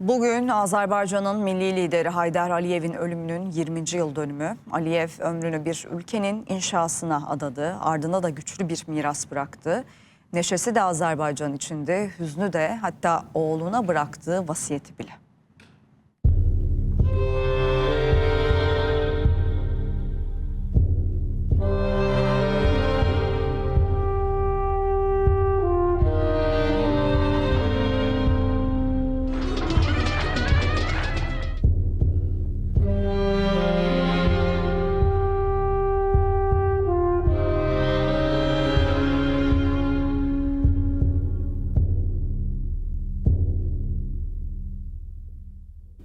Bugün Azerbaycan'ın milli lideri Haydar Aliyev'in ölümünün 20. yıl dönümü. Aliyev ömrünü bir ülkenin inşasına adadı, ardına da güçlü bir miras bıraktı. Neşesi de Azerbaycan içinde, hüznü de hatta oğluna bıraktığı vasiyeti bile. –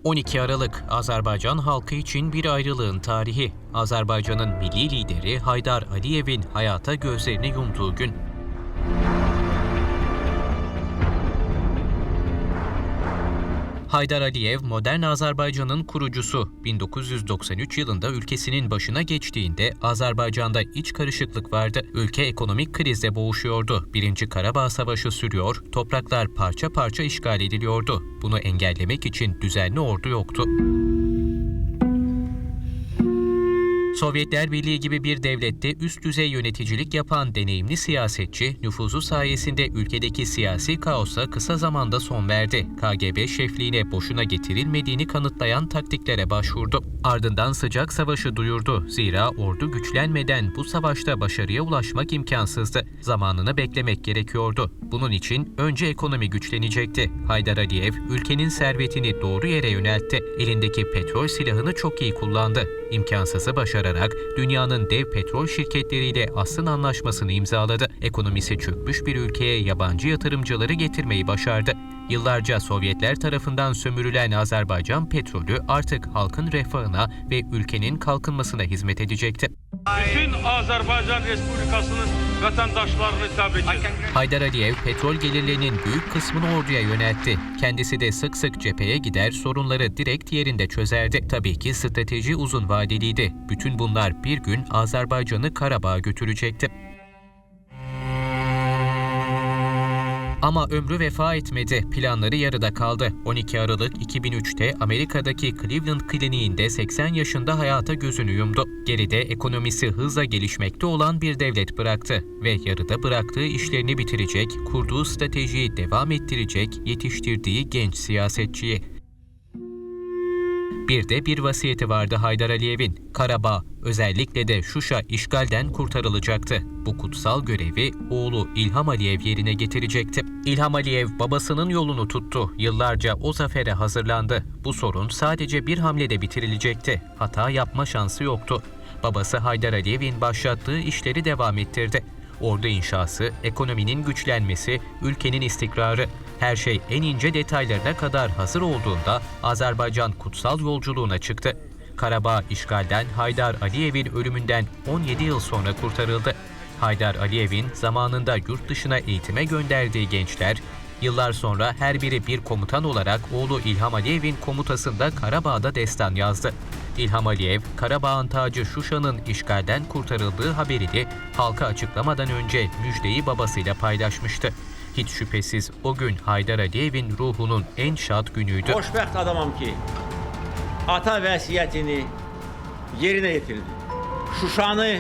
12 Aralık Azerbaycan halkı için bir ayrılığın tarihi. Azerbaycan'ın milli lideri Haydar Aliyev'in hayata gözlerini yumduğu gün. Haydar Aliyev, modern Azerbaycan'ın kurucusu. 1993 yılında ülkesinin başına geçtiğinde Azerbaycan'da iç karışıklık vardı. Ülke ekonomik krizle boğuşuyordu. Birinci Karabağ Savaşı sürüyor, topraklar parça parça işgal ediliyordu. Bunu engellemek için düzenli ordu yoktu. Sovyetler Birliği gibi bir devlette üst düzey yöneticilik yapan deneyimli siyasetçi, nüfuzu sayesinde ülkedeki siyasi kaosa kısa zamanda son verdi. KGB şefliğine boşuna getirilmediğini kanıtlayan taktiklere başvurdu. Ardından sıcak savaşı duyurdu. Zira ordu güçlenmeden bu savaşta başarıya ulaşmak imkansızdı. Zamanını beklemek gerekiyordu. Bunun için önce ekonomi güçlenecekti. Haydar Aliyev ülkenin servetini doğru yere yöneltti. Elindeki petrol silahını çok iyi kullandı. İmkansızı başararak dünyanın dev petrol şirketleriyle Asın Anlaşması'nı imzaladı. Ekonomisi çökmüş bir ülkeye yabancı yatırımcıları getirmeyi başardı. Yıllarca Sovyetler tarafından sömürülen Azerbaycan petrolü artık halkın refahına ve ülkenin kalkınmasına hizmet edecekti. Bütün Azerbaycan Respublikasının vatandaşlarını ederim. Haydar Aliyev petrol gelirlerinin büyük kısmını orduya yöneltti. Kendisi de sık sık cepheye gider, sorunları direkt yerinde çözerdi. Tabii ki strateji uzun vadeliydi. Bütün bunlar bir gün Azerbaycan'ı Karabağ'a götürecekti. Ama ömrü vefa etmedi. Planları yarıda kaldı. 12 Aralık 2003'te Amerika'daki Cleveland Kliniğinde 80 yaşında hayata gözünü yumdu. Geride ekonomisi hızla gelişmekte olan bir devlet bıraktı ve yarıda bıraktığı işlerini bitirecek, kurduğu stratejiyi devam ettirecek, yetiştirdiği genç siyasetçiyi. Bir de bir vasiyeti vardı Haydar Aliyev'in. Karabağ, özellikle de Şuşa işgalden kurtarılacaktı. Bu kutsal görevi oğlu İlham Aliyev yerine getirecekti. İlham Aliyev babasının yolunu tuttu. Yıllarca o zafere hazırlandı. Bu sorun sadece bir hamlede bitirilecekti. Hata yapma şansı yoktu. Babası Haydar Aliyev'in başlattığı işleri devam ettirdi. Ordu inşası, ekonominin güçlenmesi, ülkenin istikrarı, her şey en ince detaylarına kadar hazır olduğunda Azerbaycan kutsal yolculuğuna çıktı. Karabağ işgalden Haydar Aliyev'in ölümünden 17 yıl sonra kurtarıldı. Haydar Aliyev'in zamanında yurt dışına eğitime gönderdiği gençler, yıllar sonra her biri bir komutan olarak oğlu İlham Aliyev'in komutasında Karabağ'da destan yazdı. İlham Aliyev, Karabağ'ın tacı Şuşa'nın işgalden kurtarıldığı haberini halka açıklamadan önce müjdeyi babasıyla paylaşmıştı. Hiç şüphesiz o gün Haydar Aliyev'in ruhunun en şad günüydü. Xoşbəxt adamam ki, ata vəsiyyətini yerinə yetirdi. Şuşanı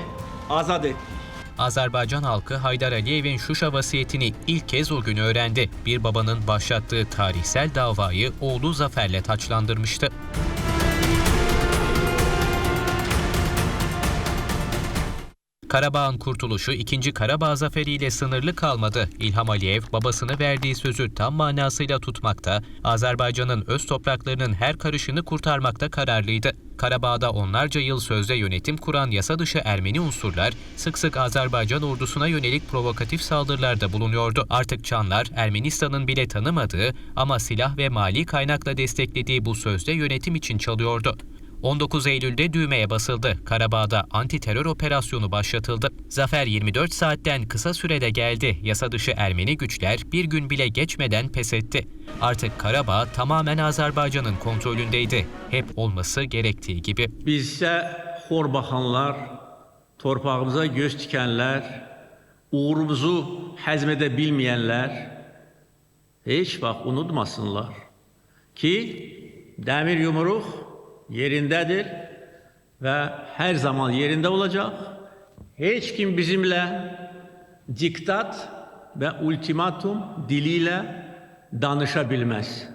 azad etdi. Azerbaycan halkı Haydar Aliyev'in Şuşa vasiyetini ilk kez o gün öğrendi. Bir babanın başlattığı tarihsel davayı oğlu zaferle taçlandırmıştı. Karabağ'ın kurtuluşu 2. Karabağ zaferiyle sınırlı kalmadı. İlham Aliyev babasını verdiği sözü tam manasıyla tutmakta, Azerbaycan'ın öz topraklarının her karışını kurtarmakta kararlıydı. Karabağ'da onlarca yıl sözde yönetim kuran yasa dışı Ermeni unsurlar sık sık Azerbaycan ordusuna yönelik provokatif saldırılarda bulunuyordu. Artık Çanlar Ermenistan'ın bile tanımadığı ama silah ve mali kaynakla desteklediği bu sözde yönetim için çalıyordu. 19 Eylül'de düğmeye basıldı. Karabağ'da anti terör operasyonu başlatıldı. Zafer 24 saatten kısa sürede geldi. Yasa dışı Ermeni güçler bir gün bile geçmeden pes etti. Artık Karabağ tamamen Azerbaycan'ın kontrolündeydi. Hep olması gerektiği gibi. Bizsə xor baxanlar, torpağımıza göz tikənlər, uğurumuzu həzm edə bilməyənlər heç vaxt unutmasınlar. ki demir yumruk yerindedir ve her zaman yerinde olacak. Hiç kim bizimle diktat ve ultimatum diliyle danışabilmez.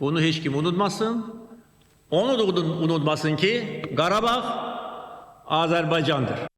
Bunu hiç kim unutmasın. Onu da unutmasın ki Karabağ Azerbaycan'dır.